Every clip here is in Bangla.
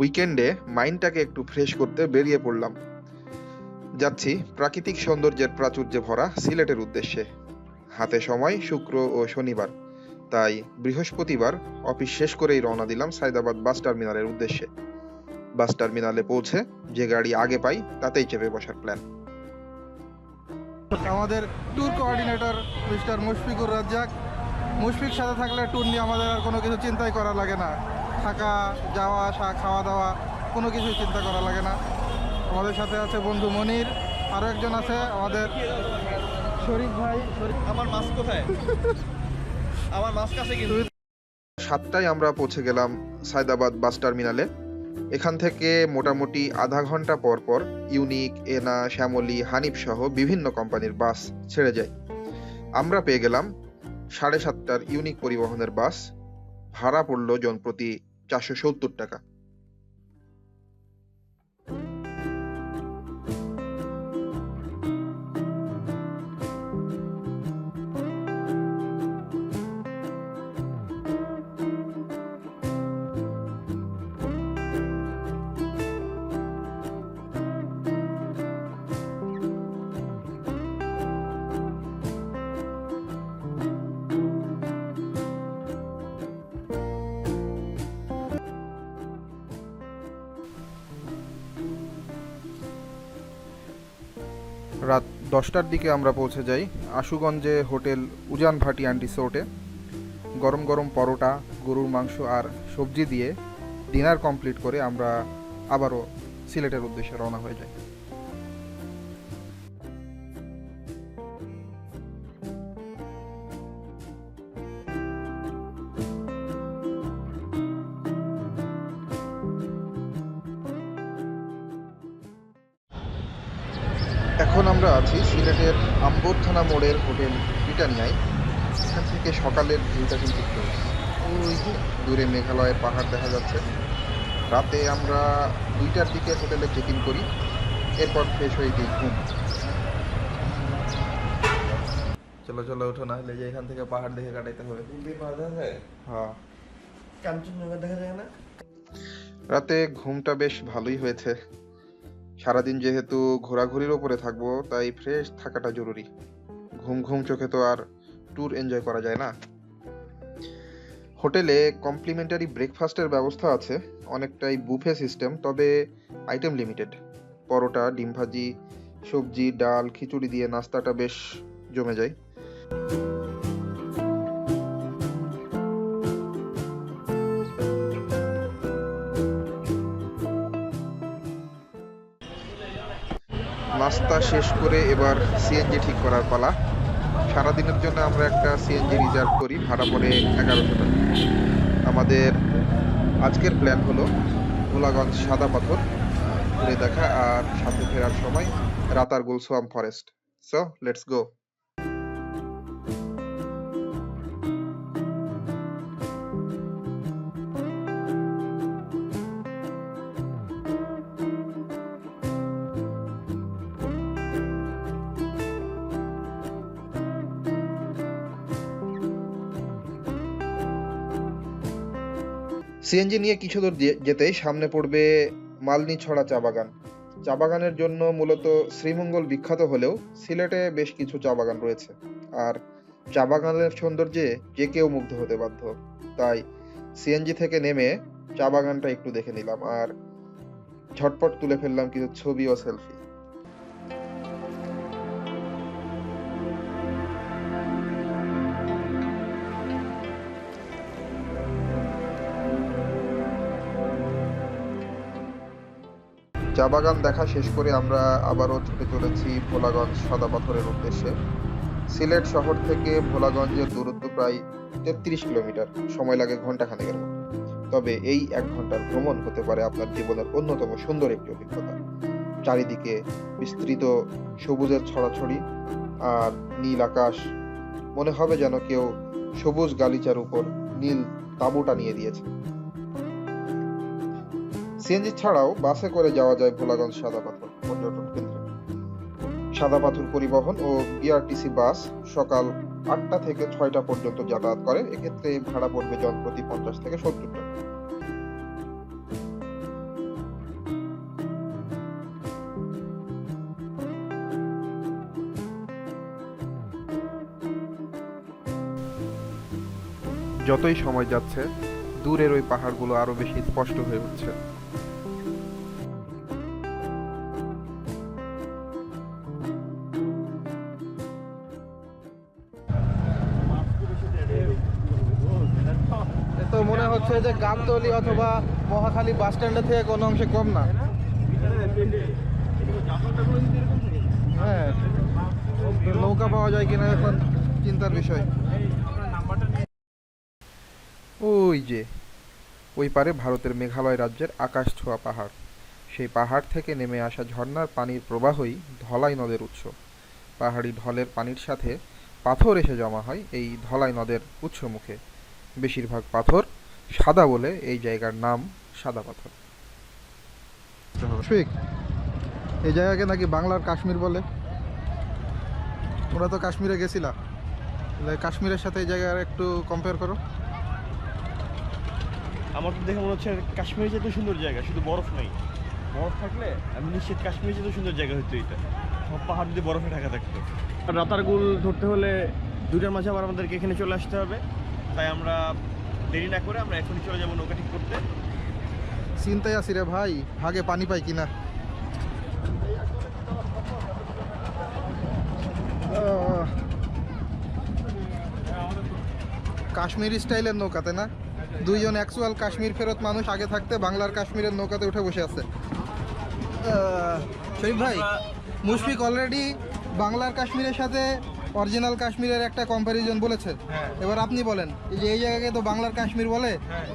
উইকেন্ডে মাইন্ডটাকে একটু ফ্রেশ করতে বেরিয়ে পড়লাম। যাচ্ছি প্রাকৃতিক সৌন্দর্যের প্রাচুর্যে ভরা সিলেটের উদ্দেশ্যে। হাতে সময়, শুক্র ও শনিবার। তাই বৃহস্পতিবার অফিস শেষ করেই রওনা দিলাম সাইদাবাদ বাস টার্মিনালের উদ্দেশ্যে। বাস টার্মিনালে পৌঁছে যে গাড়ি আগে পাই, তাতেই চেপে বসার প্ল্যান আমাদের tour coordinator mister Mushfiqur Razzaq. Mushfiq সাথে থাকলে ট্যুর নিয়ে আমাদের আর কোনো কিছু চিন্তাই করা লাগে না। থাকা যাওয়া আসা খাওয়া দাওয়া কোনো কিছুই চিন্তা করা লাগে না। আমাদের সাথে আছে বন্ধু মনির আরও একজন আছে আমাদের শরীফ ভাই। আমার মাছ কোথায়? আমার মাছ কাছে কিন্তু। সাতটায় আমরা পৌঁছে গেলাম সায়দাবাদ বাস টার্মিনালে। এখান থেকে মোটামুটি আধা ঘণ্টা পর পর ইউনিক এনা শ্যামলী হানিফ সহ বিভিন্ন কোম্পানির বাস ছেড়ে যায়। আমরা পেয়ে গেলাম সাড়ে সাতটার ইউনিক পরিবহনের বাস। ভাড়া পড়ল জনপ্রতি চারশো সত্তর টাকা। দশটার দিকে আমরা পৌঁছে যাই আশুগঞ্জে হোটেল উজান ভাটি অ্যান্ড রিসোর্টে। গরম গরম পরোটা, গরুর মাংস আর সবজি দিয়ে ডিনার কমপ্লিট করে আমরা আবারও সিলেটের উদ্দেশ্যে রওনা হয়ে যাই। আম্বরথানা মোড়ের হোটেল ব্রিটানিয়ায় এখান থেকে সকালের ভিউটা কিন্তু। ওই যে দূরে মেঘালয়ের পাহাড় দেখা যাচ্ছে। রাতে আমরা দুইটার দিকে হোটেলে চেক ইন করি এরপর ফ্রেশ হয়ে দিই ঘুম। চলো চলো ওঠো না হলে যে এখান থেকে পাহাড় দেখে কাটাইতে হবে। হ্যাঁ। কাঞ্চনজঙ্ঘা দেখা যায় না? রাতে ঘুমটা বেশ ভালোই হয়েছে। সারাদিন যেহেতু ঘোরাঘুরির ওপরে থাকব তাই ফ্রেশ থাকাটা জরুরি। ঘুম ঘুম চোখে তো আর ট্যুর এনজয় করা যায় না। হোটেলে কমপ্লিমেন্টারি ব্রেকফাস্টের ব্যবস্থা আছে, অনেকটাই বুফে সিস্টেম তবে আইটেম লিমিটেড পরোটা, ডিম ভাজি, সবজি, ডাল, খিচুড়ি দিয়ে নাস্তাটা বেশ জমে যায়। নাস্তা শেষ করে এবার সিএনজি ঠিক করার পালা। সারাদিনের জন্য আমরা একটা সিএনজি রিজার্ভ করি, ভাড়া পড়ে এগারোশো টাকা। আমাদের আজকের প্ল্যান হলো গোলাগঞ্জ সাদা পাথর ঘুরে দেখা আর সাথে ফেরার সময় Ratargul গুলসোয়াম forest so let's go CNG নিয়ে কিছু দূর যেতেই সামনে পড়বে মালনি ছড়া চা বাগান। চা বাগানের জন্য মূলত শ্রীমঙ্গল বিখ্যাত হলেও সিলেটে বেশ কিছু চা বাগান রয়েছে। আর চা বাগানের সৌন্দর্যে যে কেউ মুগ্ধ হতে বাধ্য। তাই সিএনজি থেকে নেমে চা বাগানটা একটু দেখে নিলাম আর ঝটপট তুলে ফেললাম কিছু ছবি ও সেলফি। চা বাগান দেখা শেষ করে আমরা আবারও ছুটে চলেছি ভোলাগঞ্জ সাদা পাথরের উদ্দেশ্যে। সিলেট শহর থেকে ভোলাগঞ্জের দূরত্ব প্রায় তেত্রিশ কিলোমিটার। সময় লাগে ঘণ্টা খানেকের মতো। তবে এই এক ঘণ্টার ভ্রমণ হতে পারে আপনার জীবনের অন্যতম সুন্দর একটি অভিজ্ঞতা। চারিদিকে বিস্তৃত সবুজের ছড়াছড়ি আর নীল আকাশ। মনে হবে যেন কেউ সবুজ গালিচার উপর নীল তাঁবু টানিয়ে দিয়েছে। সিএনজি ছাড়াও বাসে করে যাওয়া যায় ভোলাগঞ্জ সাদা পাথর পর্যটন কেন্দ্রে। সাদা পাথর পরিবহন ও বিআরটিসি বাস সকাল আটটা থেকে ছয়টা পর্যন্ত যাতায়াত করে। এক্ষেত্রে ভাড়া পড়বে জনপ্রতি পঞ্চাশ থেকে সত্তর টাকা। যতই সময় যাচ্ছে, দূরের ওই পাহাড়গুলো আরও বেশি স্পষ্ট হয়ে উঠছে। যে গাবতলি অথবা মহাখালী বাস স্ট্যান্ডের থেকে কোনো অংশে কম না। হ্যাঁ নৌকা পাওয়া যায় কিনা এখন চিন্তার বিষয়। ওই যে, ওই পারে ভারতের মেঘালয় রাজ্যের আকাশ ছোঁয়া পাহাড়। সেই পাহাড় থেকে নেমে আসা ঝর্নার পানির প্রবাহই ধলাই নদের উৎস। পাহাড়ি ঢলের পানির সাথে পাথর এসে জমা হয় এই ধলাই নদের উৎসমুখে বেশিরভাগ পাথর সাদা বলে এই জায়গার নাম সাদা পাথর। ঠিক। এই জায়গাকে নাকি বাংলার কাশ্মীর বলে। তোমরা তো কাশ্মীরে গেছিলা। তাহলে কাশ্মীরের সাথে এই জায়গার একটু কম্পেয়ার করো। আমার তো দেখে মনে হচ্ছে কাশ্মীর যেত সুন্দর জায়গা শুধু বরফ নেই। বরফ থাকলে আমি নিশ্চিত কাশ্মীর যেত সুন্দর জায়গা হতো এটা। সব পাহাড় যদি বরফে ঢাকা থাকতো। আর রাতারগুল ধরতে হলে দুইটার মাঝে আবার আমাদেরকে এখানে চলে আসতে হবে। তাই আমরা দেরি না করে আমরা এখনই চলে যাব নৌকা ঠিক করতে। চিন্তায় আছি রে ভাই ভাগে পানি পাই কিনা। কাশ্মীরি স্টাইলের নৌকাতে না? দুইজন অ্যাকচুয়াল কাশ্মীর ফেরত মানুষ আগে থাকতে বাংলার কাশ্মীরের নৌকাতে উঠে বসে আছে। শরীফ ভাই মুশফিক অলরেডি বাংলার কাশ্মীরের সাথে অরিজিনাল কাশ্মীরের একটা কম্প্যারিজন বলেছে। এবার আপনি বলেন এই যে এই জায়গাকে তো বাংলার কাশ্মীর বলে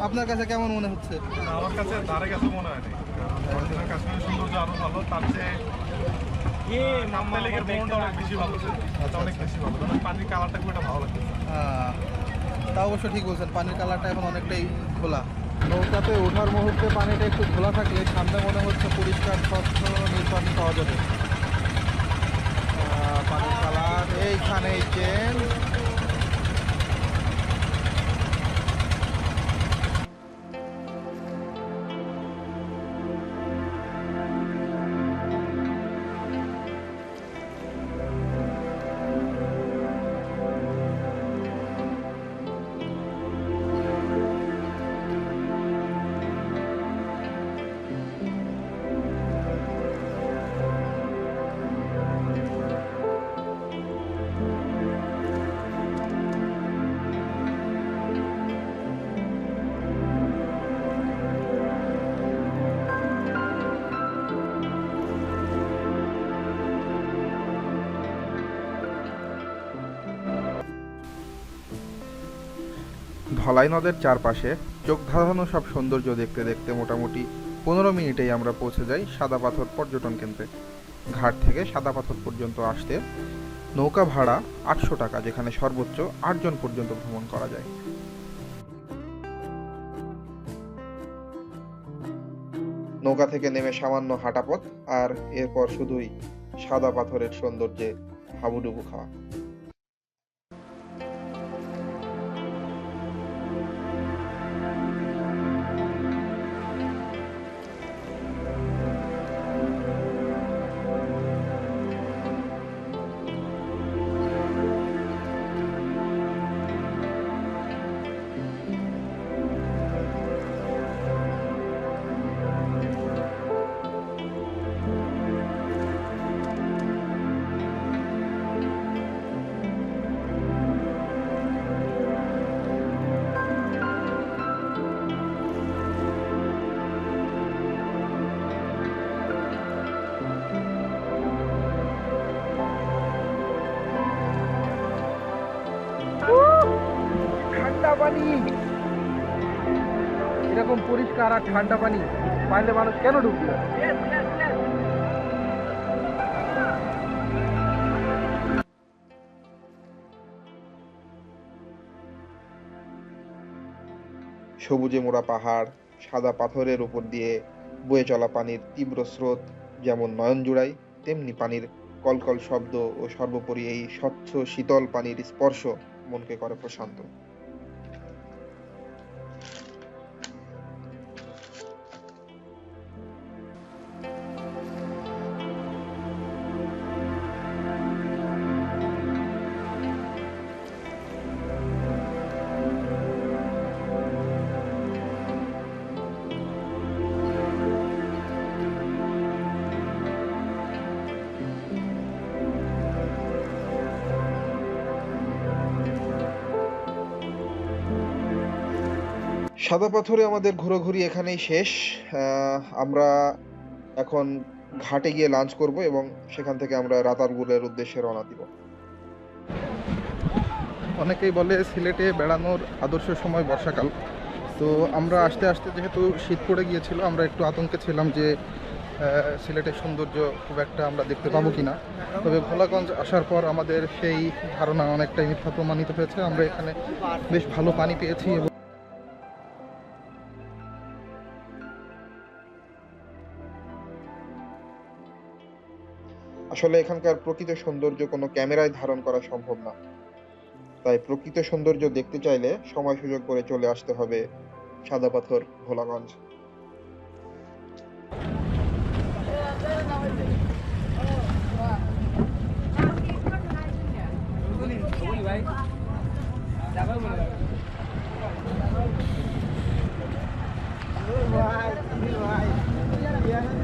আপনার কাছে কেমন মনে হচ্ছে? আমার কাছে ধারে কাছে মনে হয়নি অরিজিনাল কাশ্মীরের সৌন্দর্য আরও ভালো তার চেয়ে নামতে লেগে ভ্রমণটা অনেক বেশি ভালো ছিল এটা অনেক বেশি ভালো। কারণ পানির কালারটা খুব একটা ভালো লাগছে তা অবশ্য ঠিক বলছেন পানির কালারটা এখন অনেকটাই খোলা। নৌকাতে ওঠার মুহূর্তে পানিটা একটু খোলা থাকলে সামনে মনে হচ্ছে পরিষ্কার স্বচ্ছ নির্বাণ পাওয়া যাবে আহ, পানির এইখানেই চেন ধলাই নদের চারপাশে চোখ ধাঁধানো সব সৌন্দর্য দেখতে দেখতে মোটামুটি পনেরো মিনিটেই আমরা পৌঁছে যাই সাদা পাথর পর্যটন কেন্দ্রে। ঘাট থেকে সাদা পাথর পর্যন্ত আসতে নৌকা ভাড়া আটশো টাকা, যেখানে সর্বোচ্চ আটজন পর্যন্ত ভ্রমণ করা যায়। নৌকা থেকে নেমে সামান্য হাঁটা পথ আর এরপর শুধুই সাদা পাথরের সৌন্দর্যে হাবুডুবু খাওয়া। পানি। এরকম পরিষ্কার আর ঠান্ডা পানি পাইলে মানুষ কেন ঢুকবে সবুজে মোড়া পাহাড়, সাদা পাথরের উপর দিয়ে বয়ে চলা পানির তীব্র স্রোত যেমন নয়ন জুড়ায় তেমনি পানির কলকল শব্দ ও সর্বোপরি এই স্বচ্ছ শীতল পানির স্পর্শ মনকে করে প্রশান্ত। সাদা পাথরে আমাদের ঘোরাঘুরি এখানেই শেষ। আমরা এখন ঘাটে গিয়ে লাঞ্চ করব এবং সেখান থেকে আমরা রাতারগুলের উদ্দেশ্যে রওনা দিব। অনেকেই বলে সিলেটে বেড়ানোর আদর্শ সময় বর্ষাকাল। তো আমরা আসতে আসতে যেহেতু শীত পড়ে গিয়েছিল, আমরা একটু আতঙ্কে ছিলাম যে সিলেটের সৌন্দর্য খুব একটা আমরা দেখতে পাবো কিনা। তবে ভোলাগঞ্জ আসার পর আমাদের সেই ধারণা অনেকটাই মিথ্যা প্রমাণিত হয়েছে। আমরা এখানে বেশ ভালো পানি পেয়েছি এবং আসলে এখানকার প্রকৃত সৌন্দর্য কোনো ক্যামেরায় ধারণ করা সম্ভব না। তাই প্রকৃত সৌন্দর্য দেখতে চাইলে সময় সুযোগ করে চলে আসতে হবে সাদা পাথর, ভোলাগঞ্জ।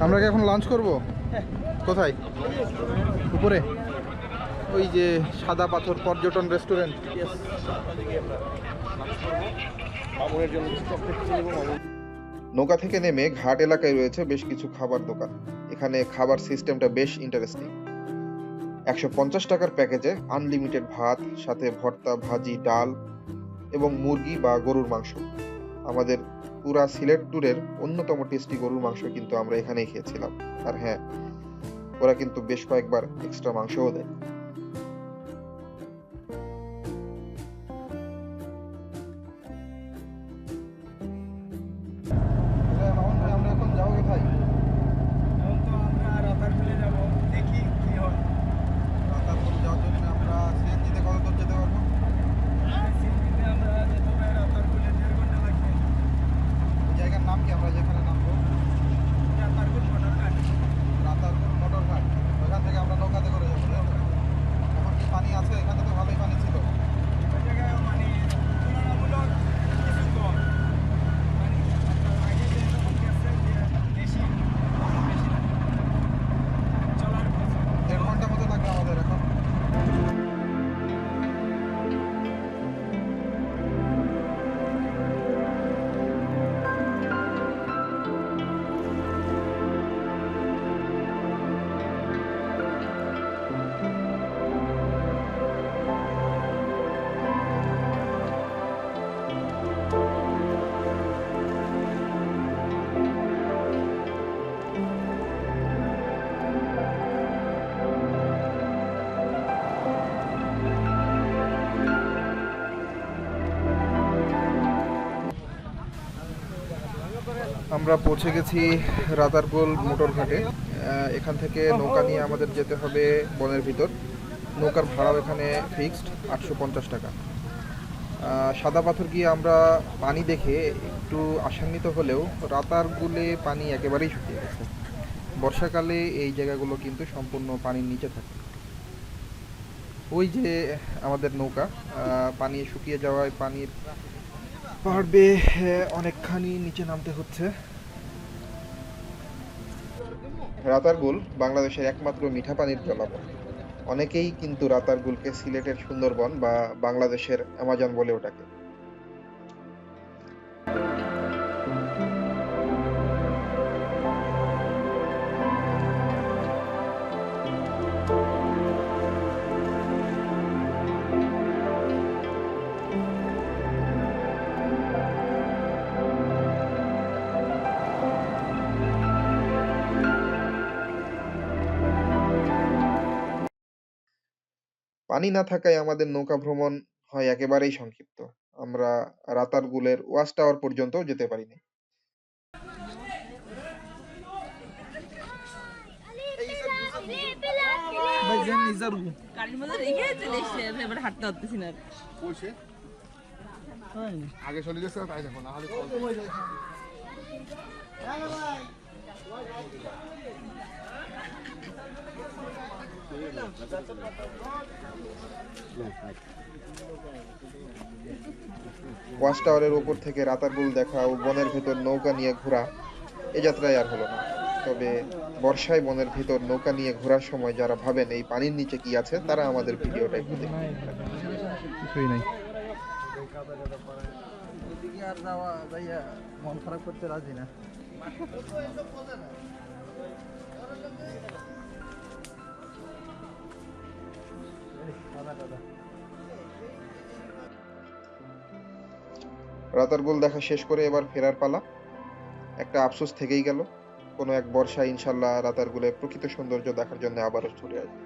আমরা কি এখন লাঞ্চ করব? কোথায়? উপরে। ওই যে সাদা পাথর পর্যটন রেস্টুরেন্ট। নৌকা থেকে নেমে ঘাট এলাকায় রয়েছে বেশ কিছু খাবার দোকান। এখানে খাবার সিস্টেমটা বেশ ইন্টারেস্টিং একশো পঞ্চাশ টাকার প্যাকেজে আনলিমিটেড ভাত, সাথে ভর্তা, ভাজি, ডাল এবং মুরগি বা গরুর মাংস। আমাদের পুরা সিলেট ট্যুরের অন্যতম টেস্টি গরুর মাংস কিন্তু আমরা এখানেই খেয়েছিলাম। আর হ্যাঁ ওরা কিন্তু বেশ কয়েকবার এক্সট্রা মাংসও দেয়। আমরা পৌঁছে গেছি রাতারপুল মোটর ঘাটে আহ, এখান থেকে নৌকা নিয়ে আমাদের যেতে হবে বনের ভিতর। নৌকার ভাড়াও এখানে ফিক্সড আটশো পঞ্চাশ টাকা। সাদা পাথর গিয়ে আমরা পানি দেখে একটু আশান্বিত হলেও রাতারগুলে পানি একেবারেই শুকিয়ে গেছে। বর্ষাকালে এই জায়গাগুলো কিন্তু সম্পূর্ণ পানির নিচে থাকে। ওই যে আমাদের নৌকা পানি শুকিয়ে যাওয়ায় পানির পাহাড় বেয়ে অনেকখানি নিচে নামতে হচ্ছে। রাতারগুল বাংলাদেশের একমাত্র মিঠা পানির জলাভূমি অনেকেই কিন্তু রাতারগুলকে সিলেটের সুন্দরবন বা বাংলাদেশের অ্যামাজন বলে ডাকে পানি না থাকায় আমাদের নৌকা ভ্রমণ হয় একেবারেই সংক্ষিপ্ত। আমরা রাতারগুলের ওয়াচ টাওয়ার পর্যন্তও যেতে পারিনি। গাড়ির মধ্যে রেখে চলে এসছে এবার হাঁটতে পারতেছি না আর। আগে চলে গেছে তাই দেখো না হলে ওয়াচ টাওয়ারের উপর থেকে রাতারগুল দেখা ও বনের ভেতর নৌকা নিয়ে ঘোরা এ যাত্রায় আর হলো না। তবে বর্ষায় বনের ভেতর নৌকা নিয়ে ঘোরার সময় যারা ভাবেন এই পানির নিচে কি আছে তারা আমাদের ভিডিওটা একটু দেখুন কিছুই নাই। আর যাওয়া যাইয়া মন খারাপ করতে রাজি না। রাতারগুল দেখা শেষ করে এবার ফেরার পালা। একটা আফসোস থেকেই গেল। কোনো এক বর্ষায় ইনশাল্লাহ রাতার গোলে প্রকৃত সৌন্দর্য দেখার জন্য আবারও ছুটে আসবে।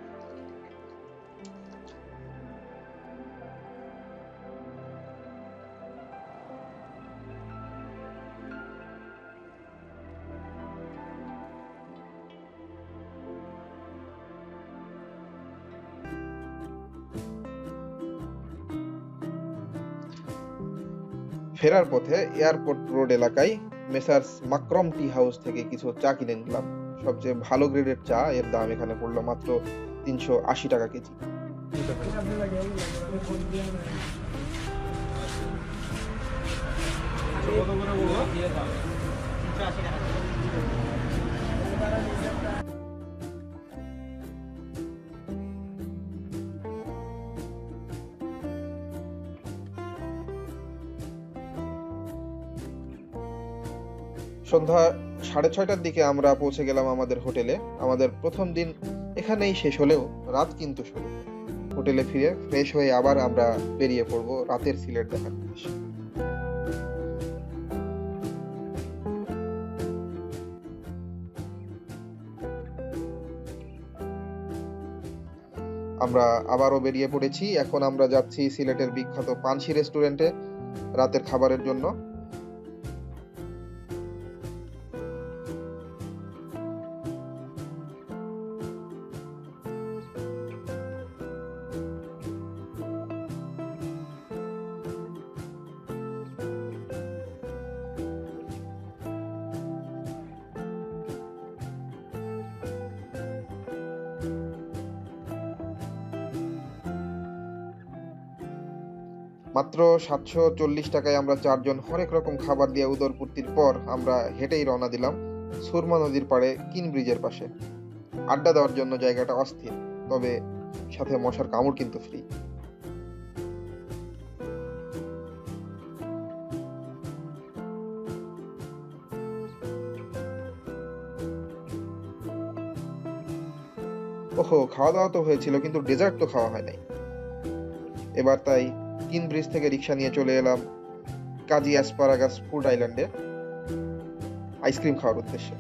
ফেরার পথে এয়ারপোর্ট রোড এলাকায় মেসার্স মাক্রম টি হাউস থেকে কিছু চা কিনে নিলাম। সবচেয়ে ভালো গ্রেডের চা, এর দাম এখানে পড়ল মাত্র তিনশো আশি টাকা কেজি। কত করে সন্ধ্যা সাড়ে ছয়টার দিকে আমরা পৌঁছে গেলাম আমাদের হোটেলে। আমাদের প্রথম দিন এখানেই শেষ হলেও রাত কিন্তু শুরু। হোটেলে ফিরে ফ্রেশ হয়ে আবার আমরা বেরিয়ে পড়ব রাতের সিলেট দেখার উদ্দেশ্যে। আমরা আবারও বেরিয়ে পড়েছি। এখন আমরা যাচ্ছি সিলেটের বিখ্যাত পানসি রেস্টুরেন্টে রাতের খাবারের জন্য। মাত্র সাতশো চল্লিশ টাকায় আমরা চারজন হরেক রকম খাবার দিয়ে উদরপূর্তির পর আমরা হেঁটেই রওনা দিলাম সুরমা নদীর পাড়ে কিন ব্রিজের পাশে। আড্ডা দেওয়ার জন্য জায়গাটা অস্থির, তবে সাথে মশার কামড় কিন্তু ফ্রি ওহো, খাওয়া দাওয়া তো হয়েছিল, কিন্তু ডেজার্ট তো খাওয়া হয় নাই। এবার তাই কিন ব্রিজ থেকে রিক্সা নিয়ে চলে এলাম কাজী অ্যাসপারাগাস ফুড আইল্যান্ডে আইসক্রিম খাওয়ার উদ্দেশ্যে।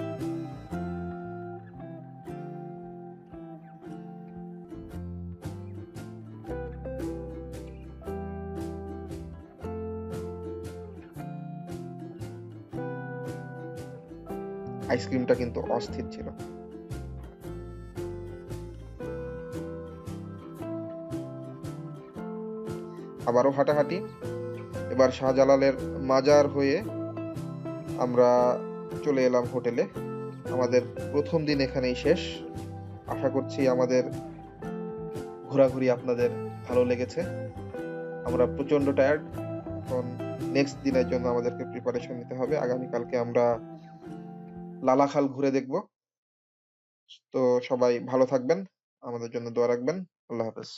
আইসক্রিমটা কিন্তু অস্থির ছিল। আবারও হাঁটাহাঁটি। এবার শাহজালালের মাজার হয়ে আমরা চলে এলাম হোটেলে। আমাদের প্রথম দিন এখানেই শেষ। আশা করছি আমাদের ঘোরাঘুরি আপনাদের ভালো লেগেছে। আমরা প্রচণ্ড টায়ার্ড এখন নেক্সট দিনের জন্য আমাদেরকে প্রিপারেশন নিতে হবে। আগামীকালকে আমরা লালাখাল ঘুরে দেখব। তো সবাই ভালো থাকবেন। আমাদের জন্য দোয়া রাখবেন। আল্লাহ হাফেজ।